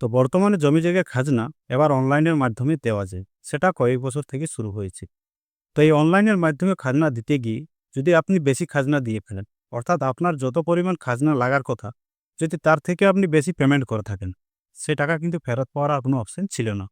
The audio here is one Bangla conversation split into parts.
তো বর্তমানে জমি জায়গা খাজনা এবার অনলাইনের মাধ্যমে দেওয়া যায়। সেটা কয়েক বছর থেকে শুরু হয়েছে। তো এই অনলাইনের মাধ্যমে খাজনা দিতে গিয়ে যদি আপনি বেশি খাজনা দিয়ে ফেলেন, অর্থাৎ আপনার যত পরিমাণ খাজনা লাগার কথা, যদি তার থেকে আপনি বেশি পেমেন্ট করে থাকেন, সে টাকা কিন্তু ফেরত পাওয়ার আর কোনো অপশন ছিল না।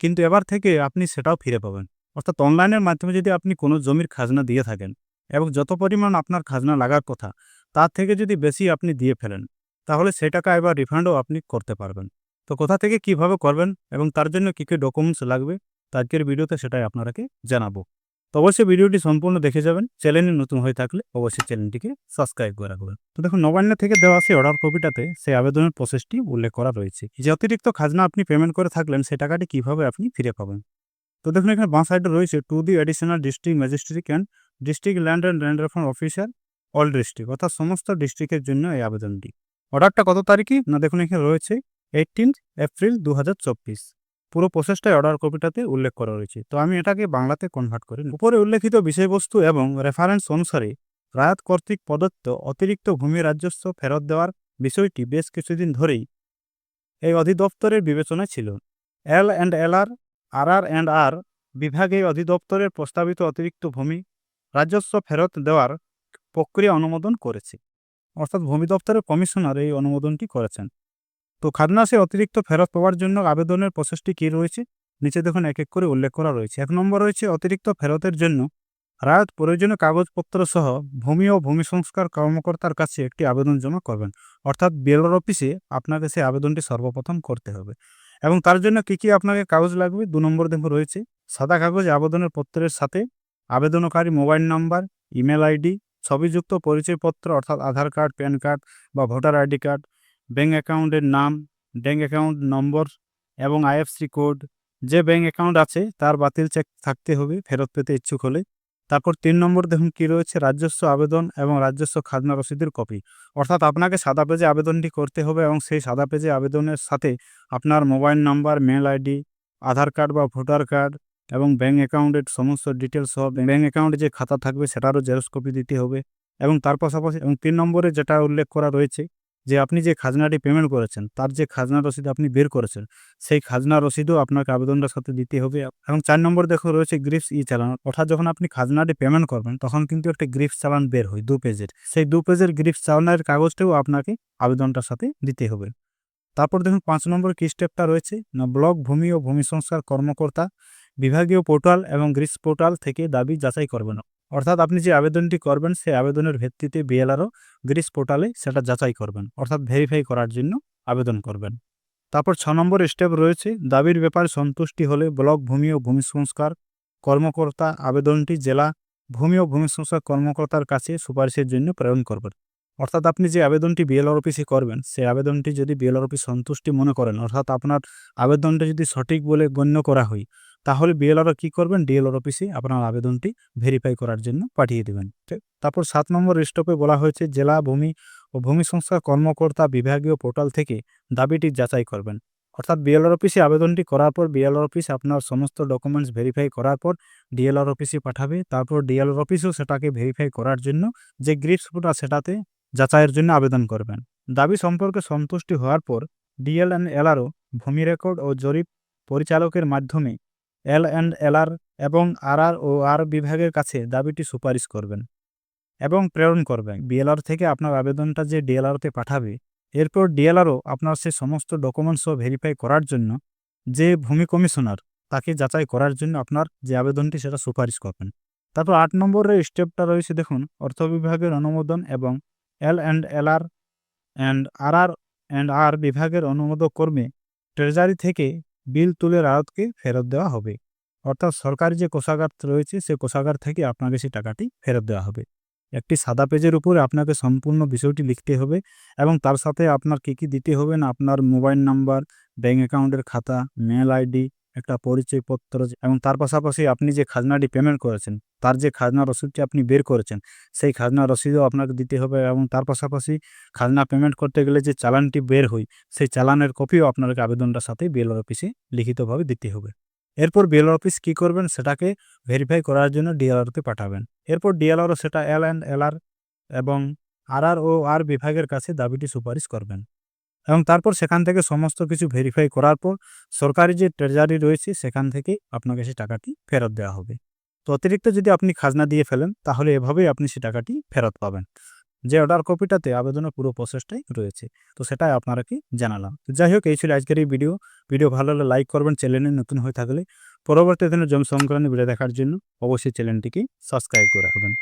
কিন্তু এবার থেকে আপনি সেটাও ফিরে পাবেন। অর্থাৎ অনলাইনের মাধ্যমে যদি আপনি কোনো জমির খাজনা দিয়ে থাকেন এবং যত পরিমাণ আপনার খাজনা লাগার কথা, তার থেকে যদি বেশি আপনি দিয়ে ফেলেন, তাহলে সে টাকা এবার রিফান্ডও আপনি করতে পারবেন। তো কোথা থেকে কীভাবে করবেন এবং তার জন্য কী কী ডকুমেন্টস লাগবে আজকের ভিডিওতে সেটাই আপনারাকে জানাব। তো অবশ্যই ভিডিওটি সম্পূর্ণ দেখে যাবেন, চ্যানেলে নতুন হয়ে থাকলে অবশ্যই চ্যানেলটিকে সাবস্ক্রাইব করে রাখবেন। তো দেখুন, নবান্ন থেকে দেওয়া সেই অর্ডার কপিটাতে সেই আবেদনের প্রসেসটি উল্লেখ করা রয়েছে। যে অতিরিক্ত খাজনা আপনি পেমেন্ট করে থাকলেন সেই টাকাটি কীভাবে আপনি ফিরে পাবেন? তো দেখুন, এখানে বাঁ সাইডে রয়েছে to the additional district magistrate and district land and land reform officer all district অর্থাৎ সমস্ত ডিস্ট্রিক্টের জন্য এই আবেদনটি। অর্ডারটা কত তারিখে? না দেখুন, এখানে রয়েছে এইটিন এপ্রিল দু হাজার চব্বিশ। পুরো প্রসেসটাই অর্ডার কপিটাতে উল্লেখ করা রয়েছে। তো আমি এটাকে বাংলাতে কনভার্ট করি। উপরে উল্লেখিত বিষয়বস্তু এবং রেফারেন্স অনুসারে রায়ত কর্তৃক প্রদত্ত অতিরিক্ত ভূমি রাজস্ব ফেরত দেওয়ার বিষয়টি বেশ কিছুদিন ধরেই এই অধিদপ্তরের বিবেচনায় ছিল। এল and L R R R and আর বিভাগে অধিদপ্তরের প্রস্তাবিত অতিরিক্ত ভূমি রাজস্ব ফেরত দেওয়ার প্রক্রিয়া অনুমোদন করেছে। অর্থাৎ ভূমি দপ্তরের কমিশনার এই অনুমোদনটি করেছেন। তো খাজনা সে অতিরিক্ত ফেরত পাওয়ার জন্য আবেদনের প্রসেসটি কী রয়েছে? নিচে দেখুন এক এক করে উল্লেখ করা রয়েছে। এক নম্বর রয়েছে, অতিরিক্ত ফেরতের জন্য রায়ত প্রয়োজনীয় কাগজপত্র সহ ভূমি ও ভূমি সংস্কার কর্মকর্তার কাছে একটি আবেদন জমা করবেন। অর্থাৎ বিএলআর অফিসে আপনাকে সেই আবেদনটি সর্বপ্রথম করতে হবে। এবং তার জন্য কী কী আপনাকে কাগজ লাগবে? দু নম্বর দেখুন রয়েছে, সাদা কাগজ আবেদনের পত্রের সাথে আবেদনকারী মোবাইল নাম্বার, ইমেল আইডি, ছবিযুক্ত পরিচয়পত্র অর্থাৎ আধার কার্ড, প্যান কার্ড বা ভোটার আইডি কার্ড ব্যাঙ্ক অ্যাকাউন্টের নাম ব্যাঙ্ক অ্যাকাউন্ট নম্বর এবং আইএফসি কোড। যে ব্যাঙ্ক অ্যাকাউন্ট আছে, তার বাতিল চেক থাকতে হবে, ফেরত পেতে ইচ্ছুক হলে। তারপর তিন নম্বর দেখুন কী রয়েছে, রাজস্ব আবেদন এবং রাজস্ব খাজনা রসিদের কপি। অর্থাৎ আপনাকে সাদা পেজে আবেদনটি করতে হবে এবং সেই সাদা পেজে আবেদনের সাথে আপনার mobile number, mail ID, Aadhaar card বা ভোটার কার্ড এবং ব্যাঙ্ক অ্যাকাউন্টের সমস্ত ডিটেলস সহ ব্যাঙ্ক অ্যাকাউন্টে যে খাতা থাকবে, সেটারও জেরক্স কপি দিতে হবে। এবং তার পাশাপাশি এবং তিন নম্বরে যেটা উল্লেখ করা রয়েছে যে আপনি যে খাজনাটি পেমেন্ট করেছেন, তার যে খাজনা রসিদ আপনি বের করেছেন, সেই খাজনা রসিদও আপনাকে আবেদনটার সাথে দিতে হবে। এবং চার নম্বর দেখো রয়েছে গ্রিপস ই চালান। অর্থাৎ যখন আপনি খাজনাটি পেমেন্ট করবেন, তখন কিন্তু একটা গ্রিপস চালান বের হয় দু পেজের। সেই দু পেজের গ্রিপস চালানের কাগজটাও আপনাকে আবেদনটার সাথে দিতে হবে। তারপর দেখুন পাঁচ নম্বর কি স্টেপটা রয়েছে, না ব্লক, ভূমি ও ভূমি সংস্কার কর্মকর্তা, বিভাগীয় পোর্টাল এবং গ্রিস পোর্টাল থেকে দাবি যাচাই করবেন। অর্থাৎ আপনি যে আবেদনটি করবেন, সেই আবেদনের ভিত্তিতে বিএলআরও গ্রিস পোর্টালে সেটা যাচাই করবেন, অর্থাৎ ভেরিফাই করার জন্য আবেদন করবেন। তারপর ছ নম্বর স্টেপ রয়েছে, দাবির ব্যাপারে সন্তুষ্টি হলে ব্লক ভূমি ও ভূমি সংস্কার কর্মকর্তা আবেদনটি জেলা ভূমি ও ভূমি সংস্কার কর্মকর্তার কাছে সুপারিশের জন্য প্রেরণ করবেন। অর্থাৎ আপনি যে আবেদনটি বিএলআর অফিসে করবেন, সেই আবেদনটি যদি বিএলআর অফিস সন্তুষ্টি মনে করেন, অর্থাৎ আপনার আবেদনটা যদি সঠিক বলে গণ্য করা হয় তাহলে বিএলআরও কী করবেন? ডিএলআর অফিসে আপনার আবেদনটি ভেরিফাই করার জন্য পাঠিয়ে দেবেন। তারপর সাত নম্বর স্টপে বলা হয়েছে, জেলা, ভূমি ও ভূমি সংস্কার কর্মকর্তা বিভাগীয় পোর্টাল থেকে দাবিটি যাচাই করবেন। অর্থাৎ বিএলআর অফিসে আবেদনটি করার পর বিএলআর অফিস আপনার সমস্ত ডকুমেন্টস ভেরিফাই করার পর ডিএলআর অফিসে পাঠাবে। তারপর ডিএলআর অফিসও সেটাকে ভেরিফাই করার জন্য যে গ্রিপস পোর্টাল সেটাতে যাচাইয়ের জন্য আবেদন করবেন। দাবি সম্পর্কে সন্তুষ্টি হওয়ার পর ডিএল অ্যান্ড এলআরও ভূমি রেকর্ড ও জরিপ পরিচালকের মাধ্যমে এল অ্যান্ড এলআর এবং আরআর ও আর বিভাগের কাছে দাবিটি সুপারিশ করবেন এবং প্রেরণ করবেন। বিএলআর থেকে আপনার আবেদনটা যে ডিএলআরতে পাঠাবে, এরপর ডিএলআরও আপনার সে সমস্ত ডকুমেন্টসও ভেরিফাই করার জন্য যে ভূমি কমিশনার তাকে যাচাই করার জন্য আপনার যে আবেদনটি সেটা সুপারিশ করবেন। তারপর আট নম্বরের স্টেপটা রয়েছে দেখুন, অর্থ বিভাগের অনুমোদন এবং L and LR and R R and R বিভাগের অনুমোদক কর্মে ট্রেজারি থেকে বিল তুলে রায়তকে ফেরত দেওয়া হবে। অর্থাৎ সরকারি যে কোষাগার রয়েছে, সে কোষাগার থেকে আপনাকে সেই টাকাটি ফেরত দেওয়া হবে। একটি সাদা পেজের উপরে আপনাকে সম্পূর্ণ বিষয়টি লিখতে হবে এবং তার সাথে আপনার কী কী দিতে হবে না, আপনার মোবাইল নাম্বার ব্যাঙ্ক অ্যাকাউন্টের খাতা, মেল আইডি একটা পরিচয়পত্র এবং তার পাশাপাশি আপনি যে খাজনাটি পেমেন্ট করেছেন, তার যে খাজনা রসিদটি আপনি বের করেছেন, সেই খাজনা রসিদও আপনাকে দিতে হবে এবং তার পাশাপাশি খাজনা পেমেন্ট করতে গেলে যে চালানটি বের হয়, সেই চালানের কপিও আপনাকে আবেদনটার সাথে বিএলআর অফিসে লিখিতভাবে দিতে হবে। এরপর বিএলআর অফিস কী করবেন? সেটাকে ভেরিফাই করার জন্য ডিএলআরতে পাঠাবেন। এরপর ডিএলআরও সেটা এল অ্যান্ড এলআর এবং আর আর ও আর বিভাগের কাছে দাবিটি সুপারিশ করবেন। এবং তারপর সেখান থেকে সমস্ত কিছু ভেরিফাই করার পর সরকারি যে ট্রেজারি রয়েছে, সেখান থেকে আপনাকে সেই টাকাটি ফেরত দেওয়া হবে। তো অতিরিক্ত যদি আপনি খাজনা দিয়ে ফেলেন, তাহলে এভাবেই আপনি সেই টাকাটি ফেরত পাবেন। যে অর্ডার কপিটাতে আবেদনের পুরো প্রসেসটাই রয়েছে। তো সেটাই আপনারা কি জানালাম যাই হোক, এই ছিল আজকের এই ভিডিও ভিডিও ভালো হলে লাইক করবেন চ্যানেলে নতুন হয়ে থাকলে পরবর্তী দিনে জমি সংক্রান্ত ভিডিও দেখার জন্য অবশ্যই চ্যানেলটিকে সাবস্ক্রাইব করে রাখবেন।